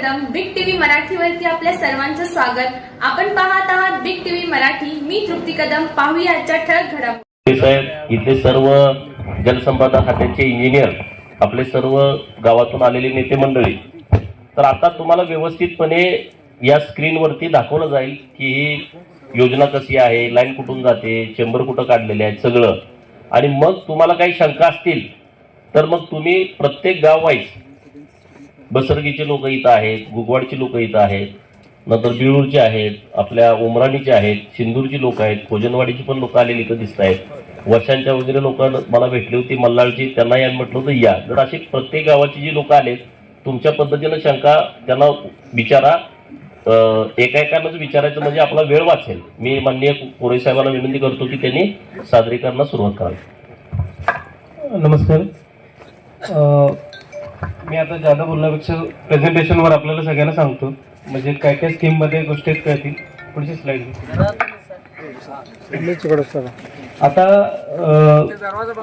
Kadam big TV मराठीवरती आपल्या सर्वांचं स्वागत. आपण पाहत आहात बिग टीव्ही मराठी. मी तृप्ती कदम. पाहूया आजच्या ठळक घडामोडी साहेब इथले सर्व जलसंपदा खात्याचे इंजिनियर आपले सर्व गावातून आलेले नेते मंडळी तर आता तुम्हाला व्यवस्थितपणे या स्क्रीनवरती दाखवलं जाईल की ही योजना कशी आहे लाईन कुठून जाते चेंबर कुठं काढलेले आहेत सगळं. आणि मग तुम्हाला काही शंका असतील तर मग तुम्ही प्रत्येक गाव वाईज बसरगीचे लोक इथं आहेत गुगवाडची लोक इथं आहेत नंतर बिळूरचे आहेत आपल्या उमराणीचे आहेत सिंदूरची लोक आहेत खोजनवाडीची पण लोक आलेली इथं दिसत आहेत. वर्षांच्या वगैरे लोक मला भेटली होती मल्हारची त्यांना या म्हटलं होतं या. जर अशी प्रत्येक गावाची जी लोक आलेत तुमच्या पद्धतीनं शंका त्यांना विचारा. अं, विचारायचं म्हणजे आपला वेळ वाचेल. मी माननीय कोरे साहेबांना विनंती करतो की त्यांनी सादरीकरणास सुरुवात करावी. नमस्कार. मी आता जादा बोलण्यापेक्षा प्रेझेंटेशनवर आपल्याला सगळ्यांना सांगतो. म्हणजे काय काय स्कीममध्ये गोष्टी कळतील पुढची स्लाईड आता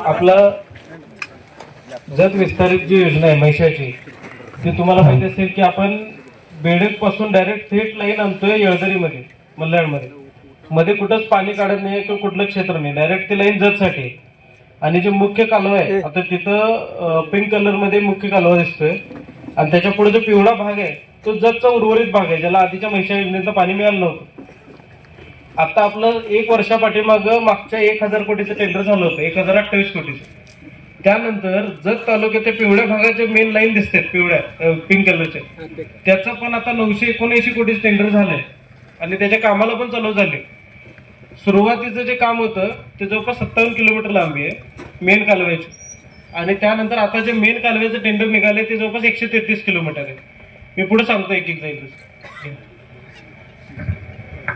आपला जत विस्तारित जी योजना आहे महिषाची ती तुम्हाला माहिती असेल की आपण बेडकपासून डायरेक्ट थेट लाईन आणतोय येळदरीमध्ये मल्याळमध्ये मध्ये कुठंच पाणी काढत नाही किंवा कुठलं क्षेत्र नाही. डायरेक्ट ती लाईन जतसाठी. आहे. आणि जे मुख्य कालवा आहे आता तिथं पिंक कलरमध्ये मुख्य कालवा दिसतोय. आणि त्याच्या पुढे जो पिवळा भाग आहे तो जतचा उर्वरित भाग आहे ज्याला आधीच्या म्हैशा योजनेचं पाणी मिळालं नव्हतं. आता आपलं एक वर्षा पाठीमाग मागच्या एक हजार कोटीचं टेंडर झालं होतं एक हजार अठ्ठावीस कोटीचं. त्यानंतर जत तालुक्यात पिवळ्या भागाचे मेन लाईन दिसतात पिवळ्या पिंक कलरचे त्याचं पण आता नऊशे एकोणऐंशी कोटीचं टेंडर झालंय. आणि त्याच्या कामाला पण चालू झाले. सुरुवातीचं जे काम होतं ते जवळपास सत्तावन्न किलोमीटर लांबी आहे मेन कालव्याची. आणि त्यानंतर आता जे मेन कालव्याचं टेंडर निघाले ते जवळपास एकशे तेहतीस किलोमीटर आहे. मी पुढे सांगतो एक एक जाईल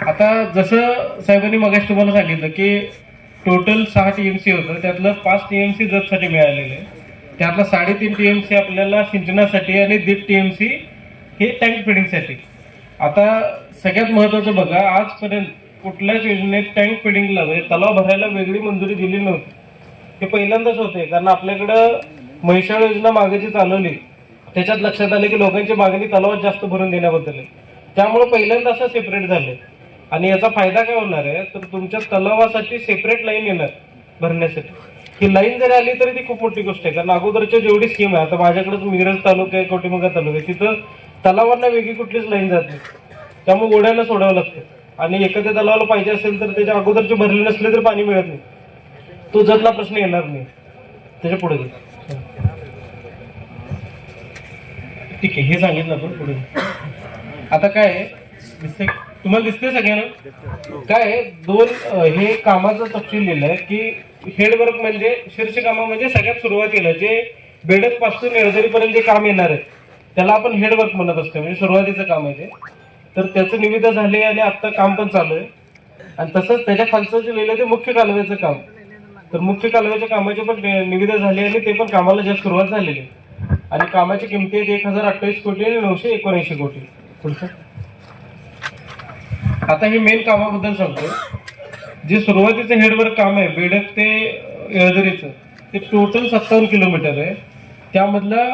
आता जसं साहेबांनी मगाशी तुम्हाला सांगितलं की टोटल सहा टीएमसी होतं त्यातलं पाच टीएमसी जतसाठी मिळालेलं आहे. त्यातलं साडेतीन टीएमसी आपल्याला सिंचनासाठी आणि दीड टीएमसी हे टँक फिडिंगसाठी आता सगळ्यात महत्वाचं बघा आजपर्यंत कुठल्याच योजनेत टँक फिडिंगला म्हणजे तलाव भरायला वेगळी मंजुरी दिली नव्हती. हे पहिल्यांदाच होते कारण आपल्याकडं म्हैसाळ योजना मागे जी चालवली. त्याच्यात लक्षात आलं की लोकांची मागणी तलावात जास्त भरून देण्याबद्दल आहे. त्यामुळे पहिल्यांदा असं सेपरेट झाले आणि याचा फायदा काय होणार आहे? तर तुमच्या तलावासाठी सेपरेट लाईन येणार भरण्यासाठी. ही लाईन जरी आली तरी ती खूप मोठी गोष्ट आहे. कारण अगोदरच्या जेवढी स्कीम आहे आता माझ्याकडेच मिरज तालुका आहे कवटेमंगा तालुका आहे तिथं तलावांना वेगळी कुठलीच लाईन जात नाही. त्यामुळे ओढ्याला सोडावं लागतं. आणि एखाद्या तलावाला पाहिजे असेल तर त्याच्या अगोदरचे भरले नसले तर पाणी मिळत नाही. तो जतला प्रश्न येणार नाही. त्याच्या पुढे ठीक आहे हे सांगितलं आपण पुढे आता काय आहे? दिसतंय तुम्हाला दिसतंय सगळ्यांना? काय आहे? दोन हे कामाचं तपशील लिहिलं आहे की हेडवर्क म्हणजे शीर्ष कामं म्हणजे सगळ्यात सुरुवातीला जे बेडकपासून येळदरीपर्यंत जे काम येणार आहे त्याला आपण हेडवर्क म्हणत असतो. म्हणजे सुरुवातीचं काम आहे ते. तर त्याचं निविदा झाले आणि आता काम पण चालू आहे. आणि तसंच त्याच्या खालचं जे लिहिलं ते मुख्य कालव्याचं काम. तर मुख्य कालव्याच्या कामाची पण निविदा झाली आणि ते पण कामाला जास्त सुरुवात झालेली आहे. आणि कामाची किमती आहेत एक हजार अठ्ठावीस कोटी आणि नऊशे एकोणऐंशी कोटी. पुढचं? आता हे मेन कामाबद्दल सांगतो जे सुरुवातीचं हेडवर्क काम आहे बेडक ते येळदरीचं ते टोटल सत्तावन्न किलोमीटर आहे. त्यामधला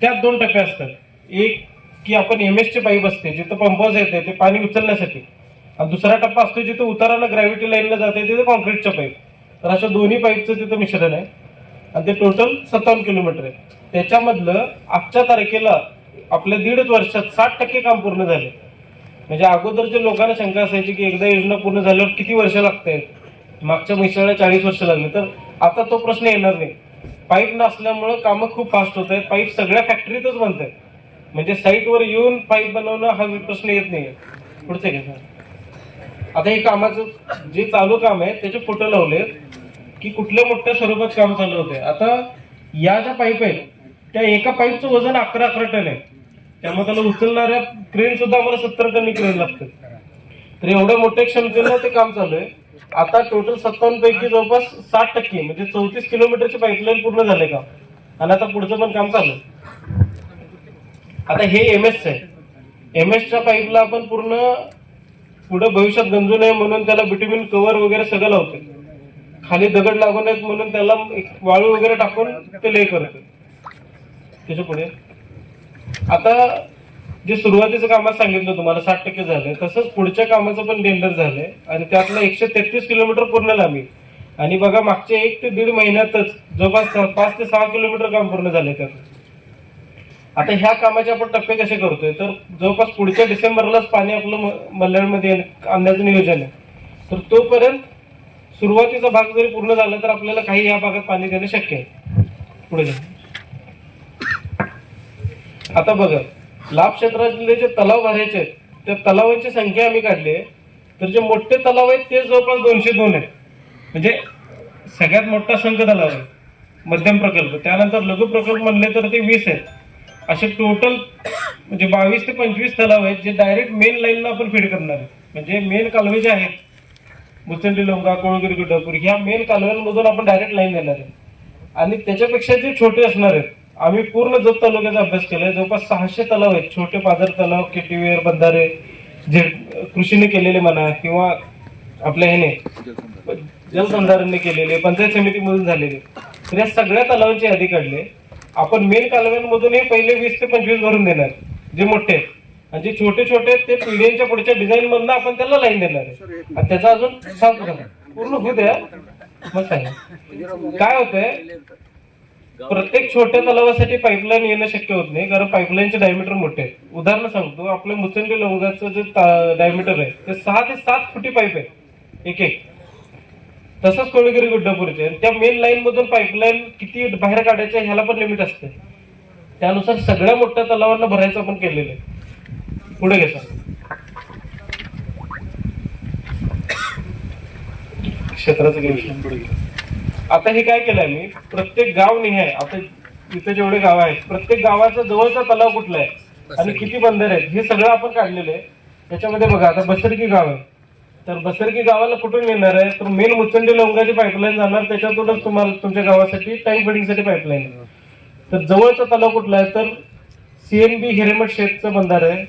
त्यात दोन टप्पे असतात. एक की आपण एम एसची पाईप असते जिथं पंपॉज येते ते पाणी उचलण्यासाठी. आणि दुसरा टप्पा असतो जिथं उताराला ग्रॅव्हिटी लाईनला जाते तिथे कॉन्क्रीटच्या पाईप तर अशा दोन्ही पाईपचं तिथं मिश्रण आहे. आणि ते टोटल सत्तावन्न किलोमीटर आहे. त्याच्यामधलं आजच्या तारखेला आपल्या दीडच वर्षात साठ टक्के काम पूर्ण झाले. म्हणजे अगोदरच्या लोकांना शंका असायची की एकदा योजना पूर्ण झाल्यावर किती वर्ष लागते? मागच्या मिसळला चाळीस वर्ष लागले. तर आता तो प्रश्न येणार नाही. पाईप नसल्यामुळं कामं खूप फास्ट होत आहेत. पाईप सगळ्या फॅक्टरीतच बनत आहेत. म्हणजे साईटवर येऊन पाईप बनवणं हा प्रश्न येत नाही पुढचे घ्या सर. आता हे कामाचं जे चालू काम आहे त्याचे फोटो लावले की कुठल्या मोठ्या स्वरूपात काम चालू होते आता या ज्या पाईप आहेत त्या एका पाईपचं वजन अकरा अकरा टन आहे. त्यामुळे त्याला उचलणाऱ्या क्रेन सुद्धा आम्हाला सत्तर टन क्रेन लागते तर एवढ्या मोठ्या क्षमतेनं ते काम चालू आहे. आता टोटल सत्तावन्न पैकी जवळपास साठ टक्के म्हणजे चौतीस किलोमीटरची पाईपलाईन पूर्ण झाले का आणि आता पुढचं पण काम चालू आहे. आता हे एम एस आहे. एम एसच्या पाईपला आपण पूर्ण पुढं भविष्यात गंजू नये म्हणून त्याला बिटमिन कव्हर वगैरे सगळं लावते खाली दगड लागू नयेत म्हणून त्याला एक वाळू वगैरे टाकून ते ले करतो त्याच्या पुढे. आता जे सुरुवातीचं कामात सांगितलं तुम्हाला साठ टक्के झालंय. तसंच पुढच्या कामाचं पण टेंडर झालंय. आणि त्यातलं एकशे तेहतीस किलोमीटर पूर्ण लांबी आणि बघा मागच्या एक ते दीड महिन्यातच जवळपास पाच ते सहा किलोमीटर काम पूर्ण झालंय त्यात आता ह्या कामाचे आपण टप्पे कसे करतोय? तर जवळपास पुढच्या डिसेंबरलाच पाणी आपलं मल्याळमध्ये आणण्याचं नियोजन आहे. तर तोपर्यंत सुरुवातीचा भाग जरी पूर्ण झाला तर आपल्याला काही या भागात पाणी देणं शक्य आहे. पुढे जा. आता बघा लाभ क्षेत्रातले जे तलाव भरायचे आहेत त्या तलावांची संख्या आम्ही काढली आहे. तर जे मोठे तलाव आहेत ते जवळपास दोनशे दोन आहेत. म्हणजे सगळ्यात मोठा संघ तलाव आहे मध्यम प्रकल्प. त्यानंतर लघु प्रकल्प म्हणले तर ते वीस आहेत. असे टोटल म्हणजे बावीस ते पंचवीस तलाव आहेत जे डायरेक्ट मेन लाईनला आपण फीड करणार आहे म्हणजे मेन कालवे जे आहेत मुचंडी लोंगा कोळगिरी गुडापूर ह्या मेन कालव्यांमधून आपण डायरेक्ट लाईन देणार आहे आणि त्याच्यापेक्षा जे छोटे असणार आहेत आम्ही पूर्ण जत तालुक्याचा अभ्यास केलाय. जवळपास सहाशे तलाव आहेत. छोटे पाझर तलाव केटीवेर बंधारे जे कृषीने केलेले म्हणा किंवा आपल्या ह्याने जलसंधारणने केलेले पंचायत समितीमधून झालेले. तर या सगळ्या तलावांची यादी काढली. आपण मेन कालव्यांमधून हे पहिले वीस ते पंचवीस भरून देणार जे मोठे आहेत. आणि जे छोटे छोटे आहेत ते पिढ्यांच्या पुढच्या डिझाईन मधनं आपण त्याला लाईन देणार आहे. आणि त्याचा अजून सांगतो पूर्ण होऊ द्या. मग सांगा. काय होतंय? प्रत्येक छोट्या तलावासाठी पाईपलाईन येणं शक्य होत नाही कारण पाईपलाईनचे डायमीटर मोठे आहेत. उदाहरण सांगतो आपल्या मुचंडी लवंगाचं जे डायमीटर आहे ते सहा ते सात फुटी पाईप आहे एक एक तसंच कोळीगिरी गुड्डापूरचे. त्या मेन लाईन मधून पाईपलाईन किती बाहेर काढायचं ह्याला पण लिमिट असते. त्यानुसार सगळ्या मोठ्या तलावांना भरायचं आपण केलेलं आहे. पुढे घ्या सर क्षेत्राचं विषय पुढे. आता हे काय केलंय मी प्रत्येक गाव निहाय आता इथे जेवढे गाव आहेत प्रत्येक गावाचा जवळचा तलाव कुठला आहे? आणि किती बंदर आहेत? हे सगळं आपण काढलेलं आहे. त्याच्यामध्ये बघा आता बसरकी गाव आहे. तर बसरकी गावाला कुठून येणार आहे? तर मेन मुचंडी लवंगाची पाईपलाईन जाणार त्याच्यातूनच तुम्हाला तुमच्या गावासाठी टँक फिडिंगसाठी पाईपलाईन तर जवळचा तलाव कुठला आहे? तर सीएनबी हिरेमठ शेतचं बंधार आहे.